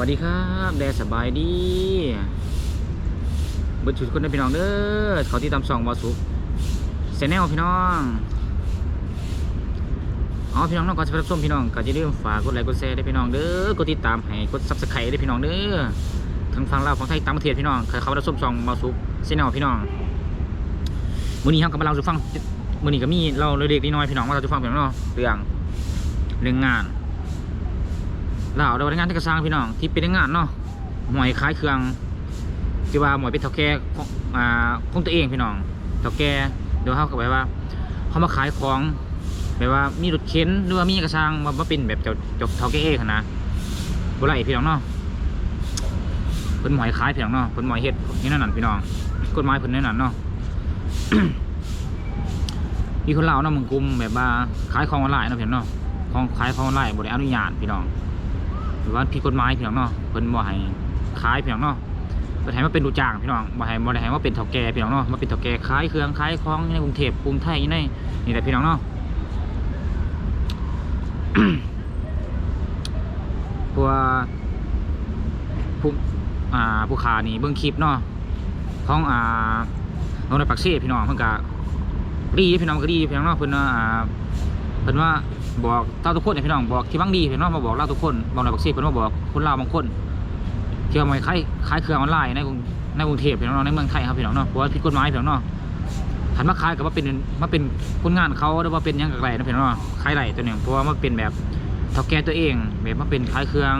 วัสดีครับแดสบายดีบิดชุดคนได้พี่น้องเด้อเขาที่ตามสองบอสุกเซนแนลพี่น้องอ๋อพี่น้องน้องก่อนจะไปรับชมพี่น้องก็จะเริ่าลืมฝากกดไลค์กดแชร์ได้พี่น้องเด้อกดติดตามให้กดซับสไครต์ได้พี่น้องเด้อทั้งฟังเลาฟังไทยตางประเทศพี่น้องใครเขาไปรับชมสองบอสุกเซนแนลพี่น้องมื้อนี้ครับก็มาเล่าสู่ฟังมื้อนี้ก็มีเราเล็กๆน้อยพี่น้องมาเราสู่ฟังพี่น้องเนาะเรื่องเรื่องงาน ลาวเราได้งานที่กระซังพี่น้องที่เป็นงานเนาะหมวยขายเครื่องที่ว่าหมวยเป็นเท่าแก่ของตัวเองพี่น้องเท่าแก่เดี๋ยวเขาก็แบบว่าเขามาขายของแบบว่ามีรถเข็นหรือว่ามีกระซังมามาเป็นแบบเจ้าเจ้าเท่าแก่เองนะบ่ไรพี่น้องเนาะเพิ่นหมวยขายพี่น้องเนาะเพิ่นหมวยเฮ็ดนี่นั่นนั่นพี่น้องกฎหมายเพิ่นนั่นนั่นเนาะมีคนเล่าเนาะมึงกลุ่มแบบว่าขายของออนไลน์เนาะพี่น้องเนาะของขายของออนไลน์บ่ได้อนุญาตพี่น้อง รือว่าผิดกฎหมายพี่น้องเนาะเพิ่นบ่ให้ขายพี่น้องเนาะเพิ่นให้มาเป็นลูจ้างพี่น้องบ่ให้บ่ได้ให้มาเป็นเฒ่าแก่พี่น้องเนาะมาเป็นเฒ่าแก่ขายเครื่องขายของในกรุงเทพกรุงไทยในนี่แหละพี่น้องเนาะเพว่าผู้อ่าผู้ค้านี่เบิ่งคลิปเนาะของอ่าโรงแรมปักเซ่พี่น้องเพิ่นก็ดีพี่น้องก็ดีพี่น้องเนาะเพิ่นอ่าเพิ่นว่า บอกเล่าทุกคนเนี่ยพี่น้องบอกที่บังดีเพิ่นว่ามาบอกเล่าทุกคนบอกในบักซีเพิ่นว่าบอกคนลาวบางคนที่ว่ามาขายขายเครื่องออนไลน์ในกรุงในกรุงเทพพี่น้องในเมืองไทยครับพี่น้องเนาะเพราะว่าผิดกฎหมายพี่น้องเนาะหันมาขายกับว่าเป็นมาเป็นคนงานเขาหรือว่าเป็นยังกับไรนะพี่น้องขายไรตัวหนึ่งเพราะว่ามาเป็นแบบเท่าแก่ตัวเอง แบบมาเป็นขายเครื่อง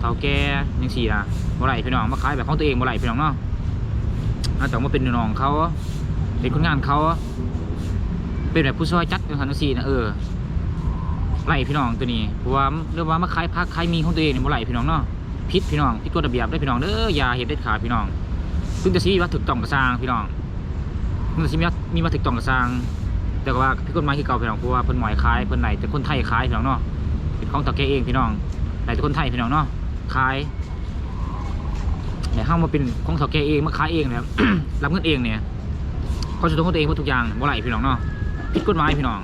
เท่าแก่ยังสี่นะบ่ไรพี่น้องมาขายแบบของตัวเองบ่ไรพี่น้องเนาะอาจจะมาเป็นน้องเขาเป็นคนงานเขาเป็นแบบผู้ช่วยจัดอย่างนั้นสี่นะเออ ไล่พี่น้องตัวนี้เพราะว่าเรื่องว่ามาขายพักขายมีของตัวเองเนี่ยบ่ไล่พี่น้องเนาะพิษพี่น้องพิษกฎระเบียบได้พี่น้องเด้ออย่าเห็ดเด็ดขาดพี่น้อง ซึ่งจะชี้ว่าถูกต้องกระซางพี่น้องซึ่งจะชี้ว่ามีมาถูกต้องกระซางแต่ว่าพี่กฎหมายที่เก่าพี่น้องเพราะว่าเพิ่นหมายขายเพิ่นไหนแต่คนไทยขายพี่น้องเนาะเป็นของตะแกเองพี่น้องไหนแต่คนไทยพี่น้องเนาะขายแต่ห้ามมาเป็นของตะแกเองมาขายเองนะครับรับเงินเองเนี่ยเขาจะต้องตัวเองหมดทุกอย่างบ่ไล่พี่น้องเนาะผิดกฎหมายพี่น้อง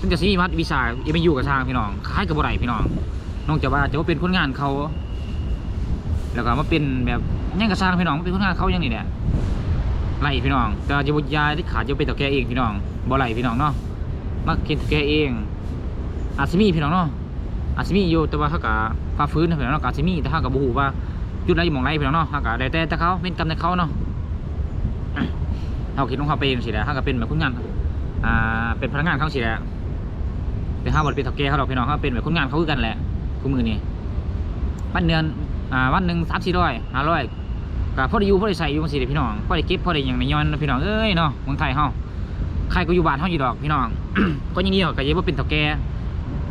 ซึ่งจะซีมัดวีซ่ายังไม่อยู่กับทางพี่น้องคล้ายกับบ่ไรพี่น้องนอกจากว่าจะว่าเป็นคนงานเขา แล้วก็มาเป็นแบบยังกระซางพี่น้องมาเป็นคนงานเขาอย่างนี้เนี่ยไล่พี่น้อง แต่จะบุญยาที่ขาดจะเป็นตัวแกเองพี่น้องบ่ไรพี่น้องเนาะมากินตัวแกเองอาจจะมีพี่น้องเนาะอาจจะมีอยู่แต่ว่าเขากับฟ้าฟื้นนะพี่น้องอาจจะมีแต่เขากับบูฮูว่าจุดไรอยู่หมองไรพี่น้องเนาะเขากับแต่แต่เขาเป็นกรรมในเขาเนาะเขาคิดของเขาไปเองสิแหละเขาก็เป็นแบบคนงานอ่าเป็นพนักงานเขาสิแหละ แต่ห้าวันเป็นถักแกเขาเราพี่น้องเขาเป็นแบบคนงานเขาคือกันแหละคู่มือนี่วันเดือนอ่าวันหนึ่งสามสี่ร้อยห้าร้อยก็พอได้อยู่พอได้ใส่อยู่มันสิเด้พี่น้องพ่อได้เก็บพ่อได้อย่างในย้อนพี่น้องเอ้ยเนาะเมืองไทยเฮาใครก็อยู่บ้านเฮาอยู่ดอกพี่น้อง ก็ยังนี้ก็อยังว่าเป็นถักแก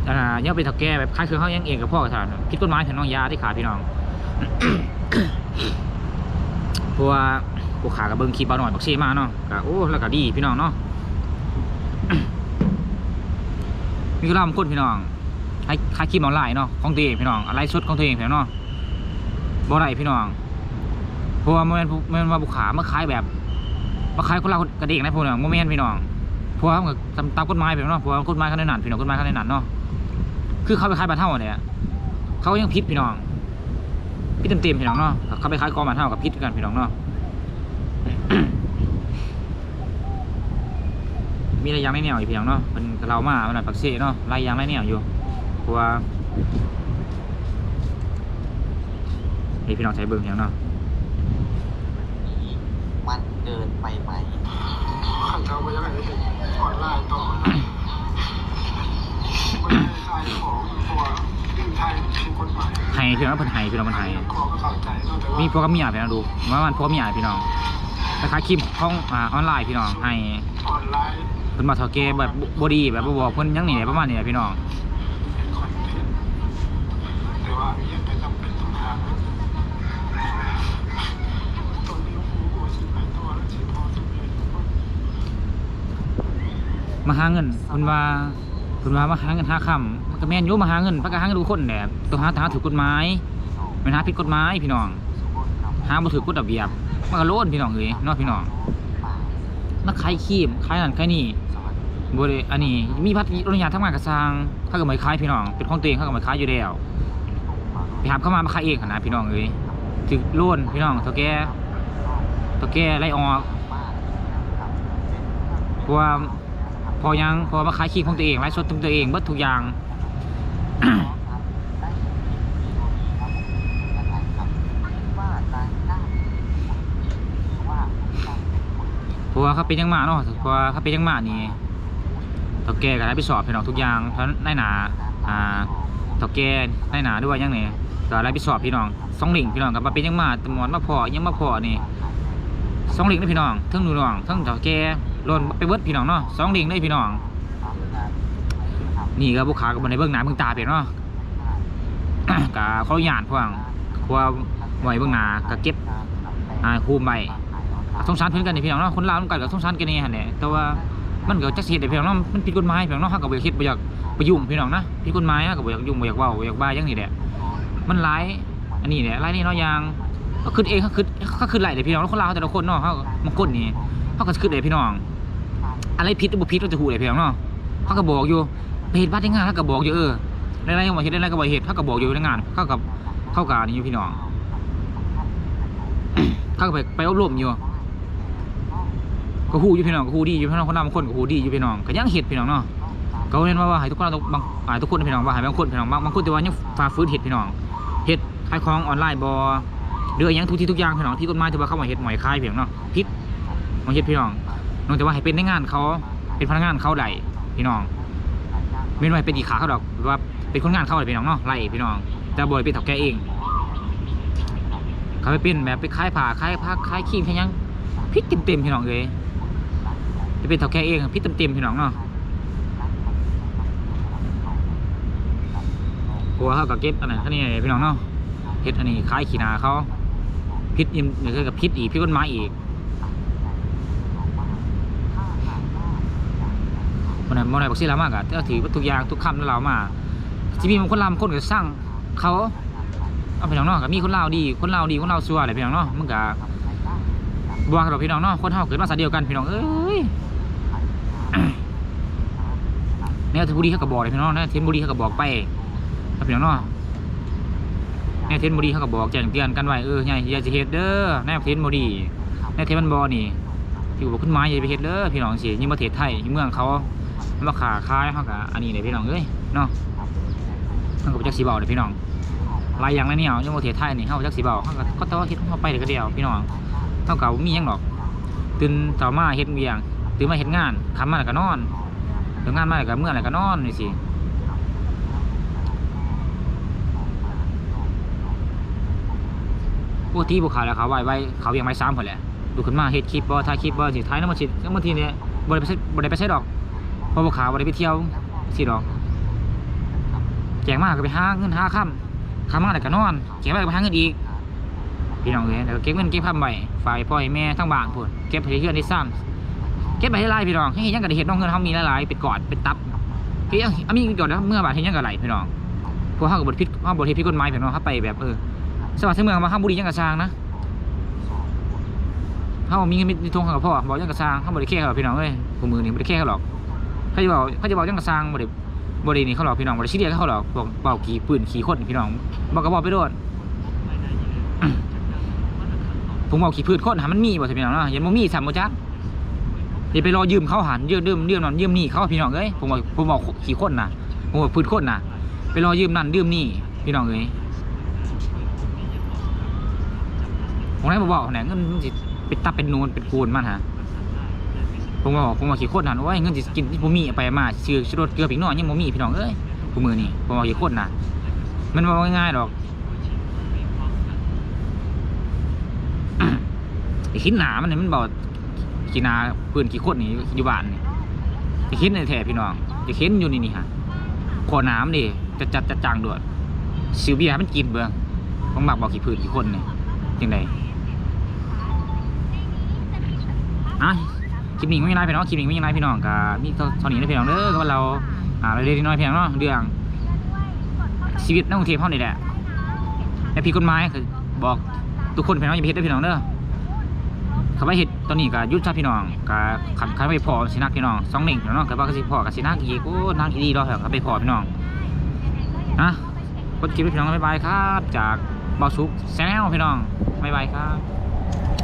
อ่ายังเป็นถักแกแบบขายเครื่อเฮายังเองกับพ่อกับท่านคิดกฎหมายถึงน้องยาที่ขาพี่น้องเพราะว่าผู้ขากับเบิ้งคลิปเบาหน่อยบักเซ่มาเนาะก็โอ้แล้วก็ดีพี่น้องเนาะ มีกระลำคนพี่น้องให้ขาคลิปออนไลน์เนาะของตัวเองพี่น้องอะไรสดของตัวเองพี่น้องเนาะบ่ได้พี่น้องเพราะว่ามันเป็นมันเป็นว่าบุคคามาขายแบบมาขายคนเรากระเด้งนะพวกน้องโมเมนต์พี่น้องเพราะว่ามันตามตามกฎหมายพี่น้องเนาะเพราะว่ากฎหมายเขาในนั้นพี่น้องกฎหมายเขาในนั้นเนาะคือเขาไปขายบาเท่าเนี่ยเขายังพิษพี่น้องพิษเต็มๆพี่น้องเนาะเขาไปขายกองบาเท่ากับพิษกันพี่น้องเนาะ มีอะไรยังไม่แนวอยู่เพียงเนาะมันเรามามันหน่อยปักเซ่เนาะไล่ยังไม่แนวอยู่เพราะว่าให้พี่น้องใช้เบิ่งเพียงเนาะมันเกินไปไหมขันเราไปยังไงเห็นออนไลน์ต่อไม่ได้ขายของตัวยื่นไทยถูกกฎหมายให้พี่น้องเพิ่นให้พี่น้องเพิ่นให้ขอก็เข้าใจเนอะแต่ว่ามีพวกกับเมียพี่น้องดูว่ามันพวกกับเมียพี่น้องคล้ายๆคลิปของอ่าออนไลน์พี่น้องให้ออนไลน์ เพิ่นมาเทาเกแบบบ่ดีแบบบ่บอกเพิ่นยังนี่แหละประมาณนี้แหละพี่น้องมาหาเงินเพิ่นว่าเพิ่นว่ามาหาเงินหาค่ำมันก็แม่นอยู่มาหาเงินเพิ่นก็หาเงินทุกคนแหละต้องหาหาถูกกฎหมายแม่หาผิดกฎหมายพี่น้องหาบ่ถูกกฎระเบียบมันก็โลนพี่น้องเอ้ยเนาะพี่น้อง นักขายครีมขายนั่นขายนี่บ่ได้อันนี้มีพัดอนุญาตทำงานกับสร้างเขาก็ไม่ขายพี่น้อง เป็นของตัวเองเขาก็ไม่ขายอยู่แล้วไปหาเข้ามามาขายเองนะพี่น้องเอ้ยถึกโล่นพี่น้องเท่าแก่เท่าแก่ไล่ออกเพราะว่าพอยังพอมาขายคลิปของตัวเองไลฟ์สดของตัวเองเบิดทุกอย่าง เพราะว่าเขาเป็นยังมาเนาะเพราะว่าเขาเป็นยังมานี่เท่าแก่ก็ได้ไปสอบพี่น้องทุกอย่างเพราะได้หนาอ่าเท่าแก่ได้หนาด้วยยังไงก็ได้ไปสอบพี่น้องสองหลิงพี่น้องกับมาเป็นยังมาตำรวจมาพอยังมาพอนี่สองหลิงได้พี่น้องเทั้งหนูน้องเทั้งเท่าแก่ล่นไปเบิดพี่น้องเนาะสองหลิงได้พี่น้อง นี่ก็บุคคากับบนในเบื้องหน้าเบื้องตาเปลี่ยนเนาะกะเขาหยาดพวงเพราะว่าไหวเบื้องหน้าก็เก็บอ่าคูมใบ สงสารเพื่อนกันนี่พี่น้องเนาะคนลาวมันกันกับสงสารกันนี่ฮะเนี่ยแต่ว่ามันก็จักสิเฮ็ดได้พี่น้องเนาะมันผิดกฎหมายพี่น้องเนาะเฮาก็บ่อยากคิดบ่อยากไปยุ่งพี่น้องนะผิดกฎหมายฮาก็บ่อยากยุ่งบ่อยากเว้าบ่อยากบ้าอย่างนี้แหละมันหลายอันนี้แหละหลายนี่เนาะอย่างเขาคิดเองเขาคิดเขาคิดหลายเด้พี่น้องคนลาวแต่ละคนเนาะเฮาบางคนนี่เฮาก็คิดได้พี่น้องอะไรผิดหรือบ่ผิดเราจะฮู้ได้พี่น้องเนาะเฮาก็บอกอยู่ไปเฮ็ดบัตรในงานเฮาก็บอกอยู่เอออะไรก็บอกเฮ็ดอะไรก็บอกเฮ็ดเขาก็บอกอยู่ในงานเขากับเข้ากับนี่อยู่พี่น้องเขากับไปไปอบรมอยู่ ก็ฮู้อยู่พี่น้องก็ฮู้ดีอยู่พี่น้องคนนำคนก็ฮู้ดีอยู่พี่น้องก็ยังเฮ็ดพี่น้องเนาะก็เน้นว่าว่าให้ทุกคนบางอ่าทุกคนพี่น้องว่าให้บางคนพี่น้องบางบางคนแต่ว่ายังฝ่าฝืนเฮ็ดพี่น้องเฮ็ดขายของออนไลน์บ่หรืออิหยังทุกที่ทุกอย่างพี่น้องที่กฎหมายที่ว่าเข้ามาเฮ็ดหมอยคายพี่น้องเนาะผิดมาเฮ็ดพี่น้องนอกจากว่าให้เป็นในงานเขาเป็นพนักงานเขาได้พี่น้องไม่นว่เป็นอีขาเขาดอกหรือว่าเป็นคนงานเขาเลยพี่น้องเนาะไล่พี่น้องแต่บอยเป็นถักแกเองเขาไปเป็นแบบไปคล้ายผ่าคล้ายผ้าคล้ายครีมแค่ยังพิษเต็มๆพี่น้องเลย จะเป็นถักแกเองพิษเต็มเต็มพี่น้องเนาะกลัวเขากับเก็บอันนั้นท่านี้พี่น้องเนาะเฮ็ดอันนี้คล้ายขีนาเขาพิษยิ่งหรือกับพิษอีกพิษต้นไม้อีกมันนั้นมันไหนบอกสิลามากอะก็ถือว่าทุกอย่างทุกคำนั่นเรามาจะมีบางคนลามคนก็สร้างเขาเอาพี่น้องเนาะก็มีคนลาวดีคนลาวดีคนลาวซัวอะไรพี่น้องเนาะมันก็บวกกับพี่น้องเนาะคนเฮาเกิดมาสาเดียวกันพี่น้องเอ้ย แนวเทนบุรีเขาก็บอกเลยพี่น้องแนวเทนบุรีเขาก็บอกไปครับพี่น้องเนาะแนวเทนบุรีเขาก็บอกแจ้งเตือนกันไว้เออไงอย่าจะเฮ็ดเด้อแนวเทนบุรีแนวเทนมันบอนี่ที่บอกขึ้นไม้อย่าไปเฮ็ดเด้อพี่น้องสิยิ่งประเทศไทยเมืองเขามาขาคายเขากะอันนี้เลยพี่น้องเอ้ยเนาะมันก็เป็นจักสีเบาเลยพี่น้องลายอย่างแล้วเนี่ยยังโมเทศไทยนี่เขาจักสีเบาเขาก็ก็ต้องเฮ็ดเข้าไปเดียวก็เดียวพี่น้องเขาก่ามียังหรอกตื่นต่อมาเฮ็ดเวียง ตื่นมาเฮ็ดงานคำมาแล้วก็นอนเดี๋ยวงานมาแล้วก็เมื่อแล้วก็นอนนี่สิปกติบุคคลแล้วเขาไหวไหว้เขาเวียงไม้ซ้ำหมดแหละดูขึ้นมาเฮ็ดคลิปบ่ถ่ายคลิปบ่สิท้ายน้ำมันสิน้ำมันทีเนี่ยบ่ได้ไปใช้บ่ได้ไปใช้ดอกพอบุขาบ่ได้ไปเที่ยวสิดอกแจงมากก็ไปหาเงินหาค่ำค่ำมากแต่ก็นอนแจงมากก็ไปหาเงินอีกพี่น้องเอ้ยแล้วก็เก็บเงินเก็บค่ำไว้ฝ่ายพ่อให้แม่ทั้งบ้านพูดเก็บให้เพื่อนได้ซ้ำ เก็บไปให้หลายพี่น้องให้เห็นยังก็ได้เห็นน้องเงินเขามีหลายๆเป็นกอดเป็นตับเฮ้ยอันนี้ก่อนนะเมื่อบาทเห็นยังก็ไหลพี่น้องพวกเขากับบทพิษเขาบทเฮ็ดพิษกฎหมายพี่น้องเขาไปแบบเออสวัสดิ์เมืองมาห้ามบุรียังกระซางนะเขามีเงินมีทงกับพ่อบอกยังกระซางเขาบริแค่เขาพี่น้องเอ้ยผมมือนี่บริแค่เขาหรอกเขาจะบอกเขาจะบอกยังกระซังบริบรินี่เขาหลอกพี่น้องบริชิเดียเขาหลอกบอกเป่าขี่ปืนขี่คนพี่น้องบอกกระบอกไปโดนผมบอกขี่ปืนคนหามันมีบ่ใช่พี่น้องเนาะยังบ่มีสามโมจัก อย่าไปรอยืมเขาหันยืมยืมยืมนั่นยืมนี่เขาพี่น้องเอ้ยผมบอกผมบอกขี่คนนะผมบอกปืนคนนะไปรอยืมนั่นยืมนี่พี่น้องเอ้ยผมได้บอกเนี่ยเงินมันสิเป็นตับเป็นนูนเป็นกูนมันฮะผมบอกผมบอกขี่โคตรหันว่าเงินสิกินที่ผมมีไปมาซื้อชูรสเกลือผิงหน่อยยังบ่มีพี่น้องเอ้ยผู้มือนี่ผมบอกขี่โคตรนะมันบ่ง่ายๆดอกไอ้ขินหนามันนี่มันบอก ขี่นาปืนขี่คตรนี่อยู่บ้านนี่ไอ้ขินในแถบพี่น้องไอ้ขินอยู่นี่นี่ฮะขอน้ำดิจะจัดจะจางด่วนซิวเบียมันกินเบิ่งผมมักบอกขี่ปืนขี่คนนี่จังไดอะคลิปนี้ไม่มีอะไรพี่น้องคลิปนี้ไม่มีอะไรพี่น้องกับมีเท่านี้นะพี่น้องเด้อก็เราอ่าเราเรียนน้อยพี่น้องเนาะเรื่องชีวิตนักกรุงเทพเท่านี้แหละและพี่กฎหมายคือบอกทุกคนพี่น้องอย่าไปเฮ็ดเด้พี่น้องเด้อเขาไปเฮ็ด ตอนนี้ก็ยุดซะพี่น้องก็ขันขันไปพอสินักพี่น้องสองหนึ่งเนาะก็ว่าก็สิพอกับสินักอีกโอ้นักอีดีรอเถอะเขาไปพอพี่น้องนะกดคลิปพี่น้องบ๊ายบายครับ จากบอสุกแซนแนลพี่น้องบ๊ายบายครับ